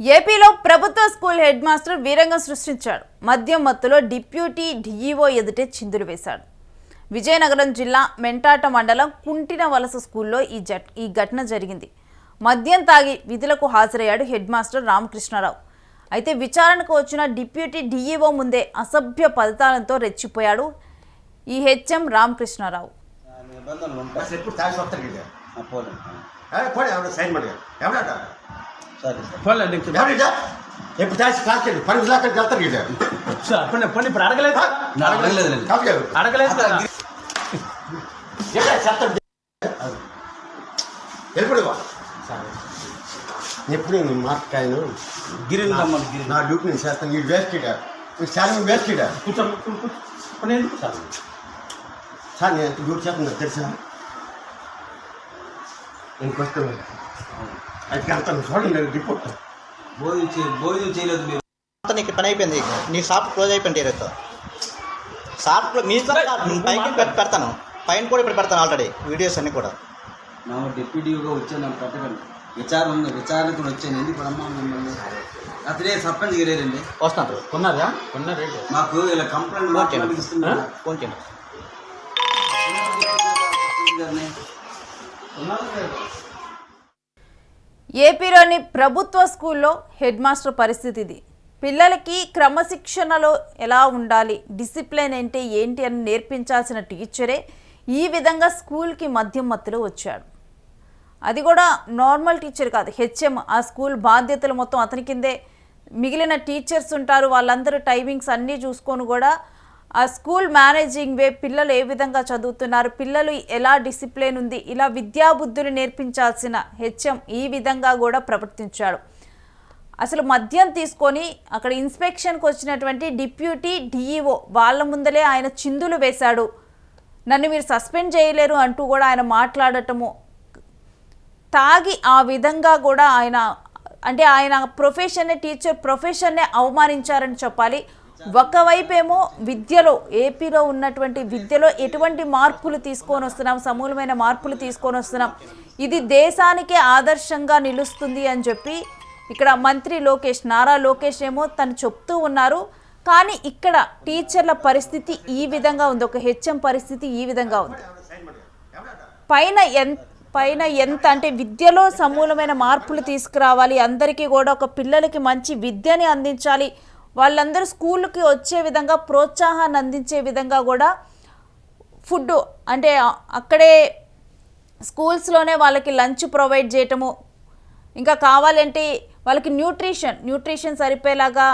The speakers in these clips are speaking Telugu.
ఏపీలో ప్రభుత్వ స్కూల్ హెడ్ మాస్టర్ వీరంగం సృష్టించాడు. మద్యం మత్తులో డిప్యూటీ డిఈఓ ఎదుటే చిందులు వేశాడు. విజయనగరం జిల్లా మెంటాట మండలం కుంటిన వలస స్కూల్లో ఈ జట్ ఈ ఘటన జరిగింది. మద్యం తాగి విధులకు హాజరయ్యాడు హెడ్ మాస్టర్ రామకృష్ణారావు. అయితే విచారణకు వచ్చిన డిప్యూటీ డిఈఓ ముందే అసభ్య పదతాలంతో రెచ్చిపోయాడు ఈ హెచ్ఎం రామకృష్ణారావు. నిబంధనలు ఉంటాయి బస్ ఎప్పుడు ఆ, పోలే పోనీ సరే? సార్ ఎప్పుడు దాకా వెళ్తారు కదా సార్, పోనీ పోనీ ఇప్పుడు అడగలేదు. కదా అడగలేదు. కదా. ఎక్కడ చెప్తారు వెళ్ళిపోడు ఎప్పుడు నేను మాట్లాడాను గిరి. నా డ్యూటీ నేను చేస్తాను. నీకు వేస్ట్ ఇడా నీకు వేస్ట్ కూర్చో. పోనీ. ఎందుకు సార్? సార్ నేను ఎంత డ్యూటీ చేస్తున్నా తెలుసా? నేను వస్తాను చూడండి రిపోర్ట్ బోధించి భోజనం చేయలేదు మీరు. మొత్తం నీకు పని అయిపోయింది. నీ షాప్ క్లోజ్ అయిపోయింది ఈరోజు షాప్ మీ పెట్- పెడతాను. పైన కూడా ఇప్పుడు పెడతాను ఆల్రెడీ వీడియోస్ అన్ని కూడా. నా డిప్యూటీగా వచ్చాను నన్ను పెట్టకండి విచారణ ఉంది విచారణ కూడా వచ్చాను ఎందుకు అమ్మా మిమ్మల్ని? అతనే సర్పంచ్ గెలేరండి వస్తాను కొన్నారా? కొన్నారేంటి మాకు ఇలా కంప్లైంట్ ఇస్తున్నారు ఫోన్ చేయండి. గారిని ఏపీలోని ప్రభుత్వ స్కూల్లో హెడ్ మాస్టర్ పరిస్థితి ఇది పిల్లలకి క్రమశిక్షణలో ఎలా ఉండాలి? డిసిప్లిన్ అంటే ఏంటి అని నేర్పించాల్సిన టీచరే ఈ విధంగా స్కూల్కి మధ్య మత్తులో వచ్చాడు. అది కూడా నార్మల్ టీచర్ కాదు హెచ్ఎం. ఆ స్కూల్ బాధ్యతలు మొత్తం అతని కిందే. మిగిలిన టీచర్స్ ఉంటారు వాళ్ళందరూ టైమింగ్స్ అన్నీ చూసుకొని కూడా ఆ స్కూల్ మేనేజింగ్ వే పిల్లలు ఏ విధంగా చదువుతున్నారు? పిల్లలు ఎలా డిసిప్లిన్ ఉంది? ఇలా విద్యాబుద్ధులు నేర్పించాల్సిన హెచ్ఎం ఈ విధంగా కూడా ప్రవర్తించాడు. అసలు మద్యం తీసుకొని అక్కడ ఇన్స్పెక్షన్కి వచ్చినటువంటి డిప్యూటీ డిఈఓ వాళ్ళ ముందలే ఆయన చిందులు వేశాడు. నన్ను మీరు సస్పెండ్ చేయలేరు అంటూ కూడా ఆయన మాట్లాడటము తాగి ఆ విధంగా కూడా ఆయన అంటే ఆయన ప్రొఫెషన్నే టీచర్ ప్రొఫెషన్నే అవమానించారని చెప్పాలి. ఒకవైపేమో విద్యలో ఏపీలో ఉన్నటువంటి విద్యలో ఎటువంటి మార్పులు తీసుకొని వస్తున్నాం సమూలమైన మార్పులు తీసుకొని వస్తున్నాం. ఇది దేశానికే ఆదర్శంగా నిలుస్తుంది అని చెప్పి ఇక్కడ మంత్రి లోకేష్ నారా లోకేష్ ఏమో తను చెప్తూ ఉన్నారు. కానీ ఇక్కడ టీచర్ల పరిస్థితి ఈ విధంగా ఉంది. ఒక హెచ్ఎం పరిస్థితి ఈ విధంగా ఉంది. పైన ఎంత పైన ఎంత అంటే విద్యలో సమూలమైన మార్పులు తీసుకురావాలి. అందరికీ కూడా ఒక పిల్లలకి మంచి విద్యని అందించాలి. వాళ్ళందరూ స్కూల్కి వచ్చే విధంగా ప్రోత్సాహాన్ని అందించే విధంగా కూడా ఫుడ్ అంటే అక్కడే స్కూల్స్లోనే వాళ్ళకి లంచ్ ప్రొవైడ్ చేయటము ఇంకా కావాలంటే వాళ్ళకి న్యూట్రిషన్ న్యూట్రిషన్ సరిపోయేలాగా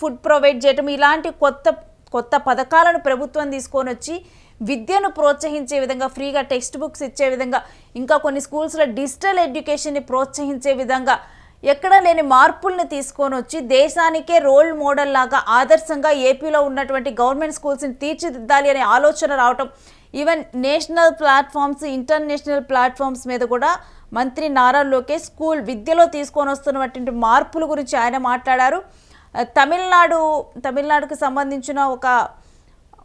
ఫుడ్ ప్రొవైడ్ చేయటం ఇలాంటి కొత్త కొత్త పథకాలను ప్రభుత్వం తీసుకొని వచ్చి విద్యను ప్రోత్సహించే విధంగా ఫ్రీగా టెక్స్ట్ బుక్స్ ఇచ్చే విధంగా ఇంకా కొన్ని స్కూల్స్లో డిజిటల్ ఎడ్యుకేషన్ని ప్రోత్సహించే విధంగా ఎక్కడ లేని మార్పుల్ని తీసుకొని వచ్చి దేశానికే రోల్ మోడల్ లాగా ఆదర్శంగా ఏపీలో ఉన్నటువంటి గవర్నమెంట్ స్కూల్స్ని తీర్చిదిద్దాలి అనే ఆలోచన రావటం even national platforms international platforms మీద కూడా మంత్రి నారా లోకేష్ స్కూల్ విద్యలో తీసుకొని వస్తున్నటువంటి మార్పుల గురించి ఆయన మాట్లాడారు. తమిళనాడు తమిళనాడుకు సంబంధించిన ఒక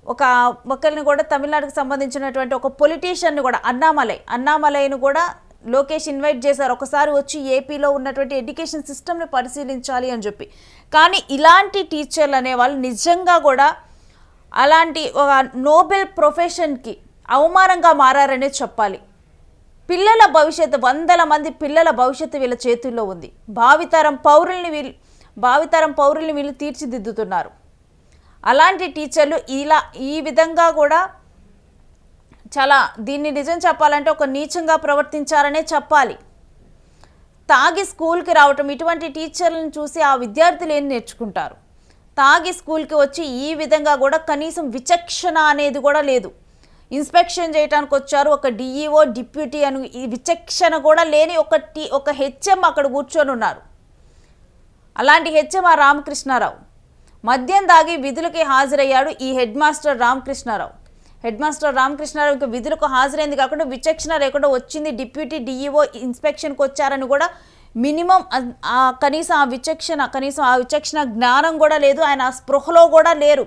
ఒక ఒకరిని కూడా తమిళనాడుకు సంబంధించినటువంటి ఒక పొలిటీషియన్ని కూడా అన్నామలై అన్నామలైను కూడా లోకేష్ ఇన్వైట్ చేశారు. ఒకసారి వచ్చి ఏపీలో ఉన్నటువంటి ఎడ్యుకేషన్ సిస్టమ్ని పరిశీలించాలి అని చెప్పి. కానీ ఇలాంటి టీచర్లు అనేవాళ్ళు నిజంగా కూడా అలాంటి ఒక నోబెల్ ప్రొఫెషన్కి అవమానంగా మారారనే చెప్పాలి. పిల్లల భవిష్యత్తు వందల మంది పిల్లల భవిష్యత్తు వీళ్ళ చేతుల్లో ఉంది. భావితరం పౌరుల్ని వీళ్ళు భావితరం పౌరుల్ని వీళ్ళు తీర్చిదిద్దుతున్నారు. అలాంటి టీచర్లు ఇలా ఈ విధంగా కూడా చాలా దీన్ని నిజం చెప్పాలంటే ఒక నీచంగా ప్రవర్తించారనే చెప్పాలి. తాగి స్కూల్కి రావటం ఇటువంటి టీచర్లను చూసి ఆ విద్యార్థులు ఏం నేర్చుకుంటారు? తాగి స్కూల్కి వచ్చి ఈ విధంగా కూడా కనీసం విచక్షణ అనేది కూడా లేదు. ఇన్స్పెక్షన్ చేయడానికి వచ్చారు ఒక డిఈఓ డిప్యూటీ అని ఈ విచక్షణ కూడా లేని ఒక టీ ఒక హెచ్ఎం అక్కడ కూర్చొని ఉన్నారు. అలాంటి హెచ్ఎం ఆ రామకృష్ణారావు. మద్యం దాగి విధులకి హాజరయ్యాడు ఈ head master Ramakrishnarao. Head master Ramakrishnarao విధులకు హాజరైంది కాకుండా విచక్షణ లేకుండా వచ్చింది. డిప్యూటీ డిఈఓ ఇన్స్పెక్షన్కి వచ్చారని కూడా మినిమం ఆ కనీసం ఆ విచక్షణ కనీసం ఆ విచక్షణ జ్ఞానం కూడా లేదు. ఆయన ఆ స్పృహలో కూడా లేరు.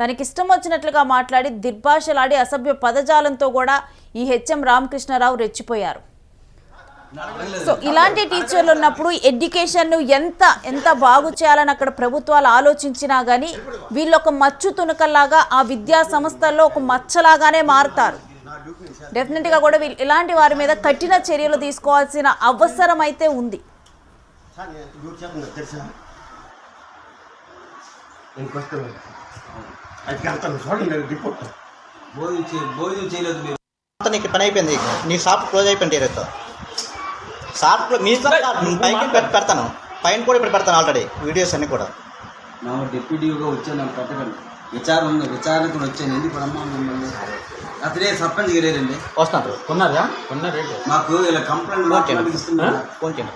తనకి ఇష్టం వచ్చినట్లుగా మాట్లాడి దిర్భాషలాడి అసభ్య పదజాలంతో కూడా ఈ హెచ్ఎం రామకృష్ణారావు రెచ్చిపోయారు. సో ఇలాంటి టీచర్లు ఉన్నప్పుడు ఎడ్యుకేషన్ను ఎంత ఎంత బాగు చేయాలని అక్కడ ప్రభుత్వాలు ఆలోచించినా కానీ వీళ్ళు ఒక మచ్చు తునకల్లాగా ఆ విద్యా సంస్థల్లో ఒక మచ్చలాగానే మారుతారు. డెఫినెట్గా కూడా వీళ్ళు ఇలాంటి వారి మీద కఠిన చర్యలు తీసుకోవాల్సిన అవసరం అయితే ఉంది. సార్ నేను డ్యూటీ చేస్తున్నా తెలుసా? నేను వస్తాను అది వెళ్తాను చూడండి రిపోర్ట్ భోజనం చే భోజనం చేయలేదు మీరు. అంతా నీకు పని అయిపోయింది నీ షాప్ క్లోజ్ అయిపోయింది ఈరోజు క్లో- మీ పైకి పెడతాను. పైన కూడా ఇప్పుడు పెడతాను ఆల్రెడీ వీడియోస్ అన్ని కూడా. నా డిప్యూటీగా వచ్చాను నన్ను పెట్టకండి విచారణ ఉంది విచారణకు వచ్చాను. ఎందుకు మిమ్మల్ని? అతనే సర్పంచ్ గెలేరండి వస్తాను కొన్నారా కొన్న రేటు మాకు ఇలా కంప్లైంట్ ఫోన్ చేయండి.